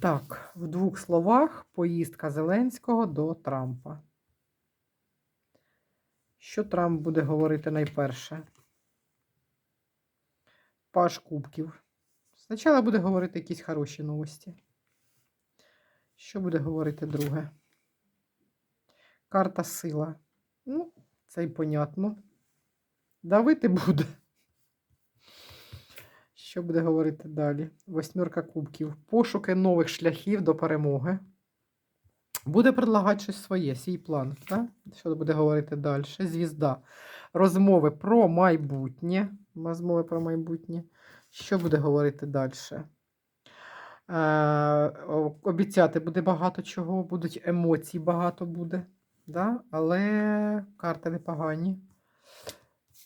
Так, в двох словах поїздка Зеленського до Трампа. Що Трамп буде говорити найперше? Паш Кубків. Спочатку буде говорити якісь хороші новості. Що буде говорити друге? Карта сила. Ну, це й понятно. Давити буде. Що буде говорити далі? Восьмерка кубків. Пошуки нових шляхів до перемоги. Буде предлагати щось своє, свій план. Так? Що буде говорити далі? Звізда. Розмови про майбутнє. Розмови про майбутнє. Що буде говорити далі? Е, обіцяти буде багато чого, будуть емоцій багато буде. Да? Але карти непогані.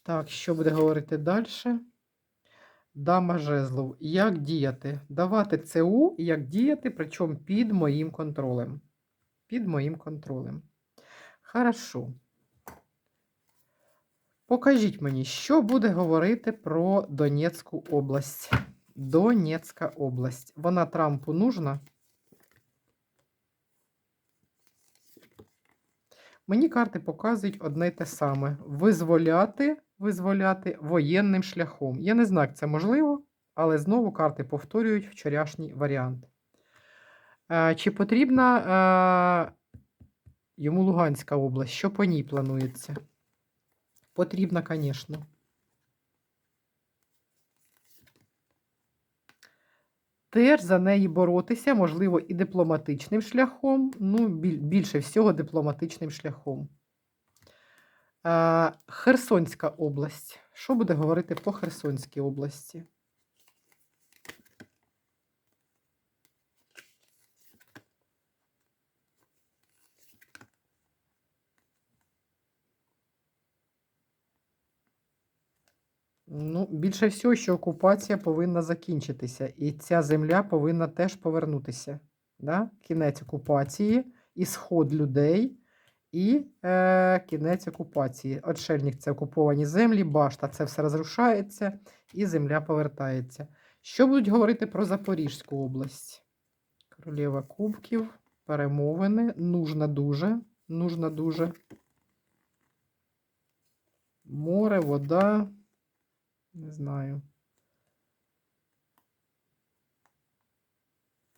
Так, що буде говорити далі? Дама жезлов. Як діяти? Давати ЦУ, як діяти, причому під моїм контролем. Під моїм контролем. Хорошо. Покажіть мені, що буде говорити про Донецьку область. Донецька область. Вона Трампу нужна? Мені карти показують одне й те саме: визволяти, визволяти воєнним шляхом. Я не знаю, як це можливо, але знову карти повторюють вчорашній варіант. Е, Чи потрібна е, йому Луганська область? Що по ній планується? Потрібна, звісно. Теж за неї боротися, можливо, і дипломатичним шляхом, ну, більше всього дипломатичним шляхом. Херсонська область. Що буде говорити по Херсонській області? Ну, більше всього, що окупація повинна закінчитися, і ця земля повинна теж повернутися. Да? Кінець окупації, ісход людей і е, кінець окупації. Отшельник це окуповані землі, башта це все розрушається і земля повертається. Що будуть говорити про Запорізьку область? Королева Кубків, перемовини, нужна дуже, нужна дуже. Море, вода. Не знаю.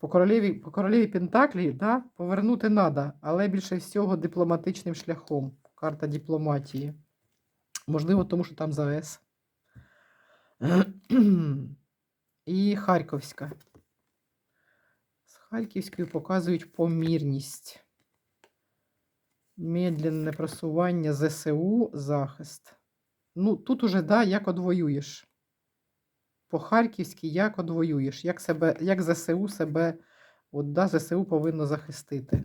По королеві по королеві Пентаклі, да, повернути треба, але більше всього дипломатичним шляхом. Карта дипломатії. Можливо, тому що там ЗАЕС. І Харківська. З Харківською показують помірність. Медленне просування ЗСУ, захист. Ну, тут уже, да, як одвоюєш. По-харківськи як одвоюєш, як себе, як ЗСУ себе, от, да, ЗСУ повинно захистити.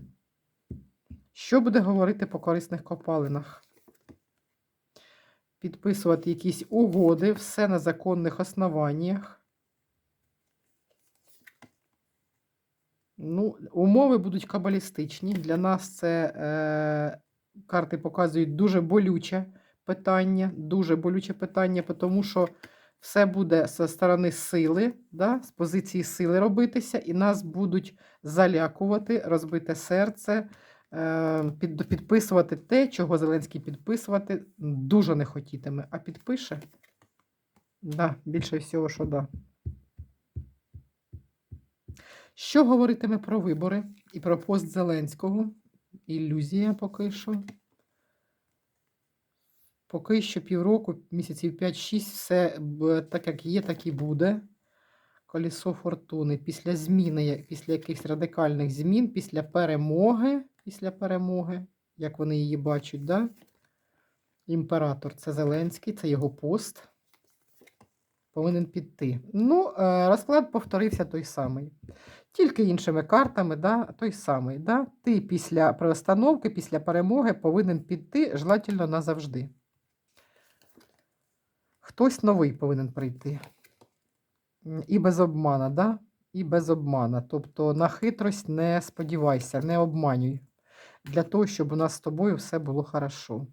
Що буде говорити по корисних копалинах? Підписувати якісь угоди, все на законних основаннях. Ну, Умови будуть кабалістичні. Для нас це е, карти показують дуже болюче питання, дуже болюче питання, тому що все буде зі сторони сили, да, з позиції сили робитися, і нас будуть залякувати, розбите серце, е, під, підписувати те, чого Зеленський підписувати дуже не хотітиме. А підпише? Да, більше всього, що да. Що говоритиме про вибори і про пост Зеленського? Ілюзія поки що. Поки що півроку, місяців 5-6, все так, як є, так і буде. Колісо фортуни. Після зміни, після якихось радикальних змін, після перемоги, після перемоги, як вони її бачать, да? імператор це Зеленський, це його пост. Повинен піти. Ну, е, розклад повторився той самий. Тільки іншими картами, да, той самий. Да? Ти після перестановки, після перемоги повинен піти желательно назавжди. Хтось новий повинен прийти. І без обмана, да? І без обмана. Тобто на хитрость не сподівайся, не обманюй. Для того, щоб у нас з тобою все було хорошо.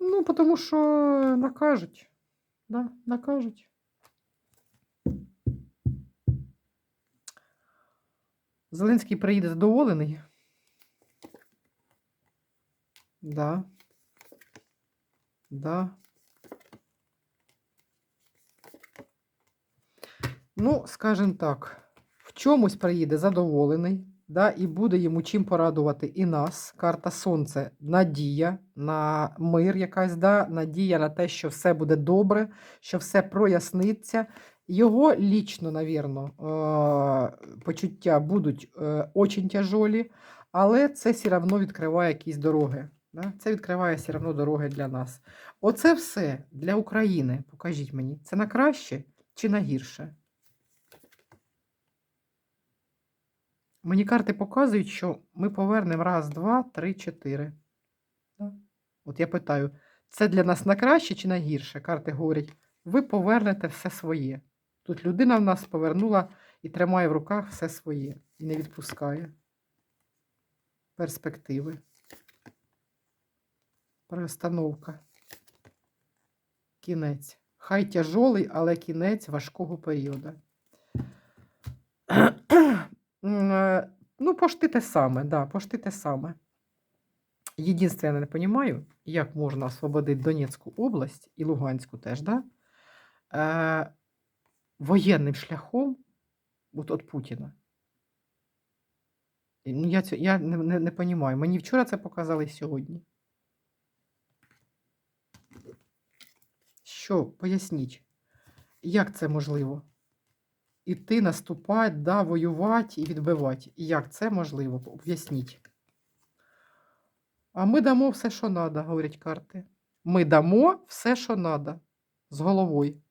Ну, тому що накажуть. Да, накажуть. Зеленський приїде задоволений. Да. Да. Ну, скажімо так, в чомусь приїде задоволений, да, і буде йому чим порадувати і нас. Карта Сонце надія на мир якась, да, надія на те, що все буде добре, що все проясниться. Його лічно, навірно, е, почуття будуть е, очень тяжолі, але це все одно відкриває якісь дороги. Це відкриває все одно дороги для нас. Оце все для України. Покажіть мені, це на краще чи на гірше? Мені карти показують, що ми повернемо раз, два, три, чотири. От я питаю, це для нас на краще чи на гірше? Карти говорять, ви повернете все своє. Тут людина в нас повернула і тримає в руках все своє і не відпускає. Перспективи. Перестановка. Кінець. Хай тяжолий, але кінець важкого періоду. Е, Ну, пошти те саме, да, пошти те саме. Єдинственне, я не розумію, як можна освободити Донецьку область і Луганську теж, да? Воєнним шляхом от, от Путіна. Ну, я, цю, я не, не, не розумію. Мені вчора це показали сьогодні. Що, поясніть, як це можливо? Іти, наступати, да, воювати і відбивати. І як це можливо? Поясніть. А ми дамо все, що треба, говорять карти. Ми дамо все, що треба. З головою.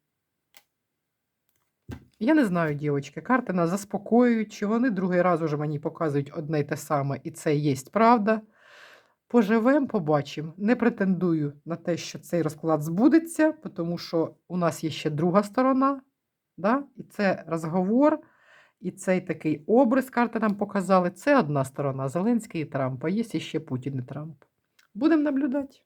Я не знаю, дівчатки, карти нас заспокоюють, чи вони другий раз уже мені показують одне й те саме, і це є правда. Поживемо, побачимо. Не претендую на те, що цей розклад збудеться, тому що у нас є ще друга сторона. Да? І це розговор, і цей такий образ карти нам показали. Це одна сторона Зеленський і Трамп, а є ще Путін і Трамп. Будемо наблюдати.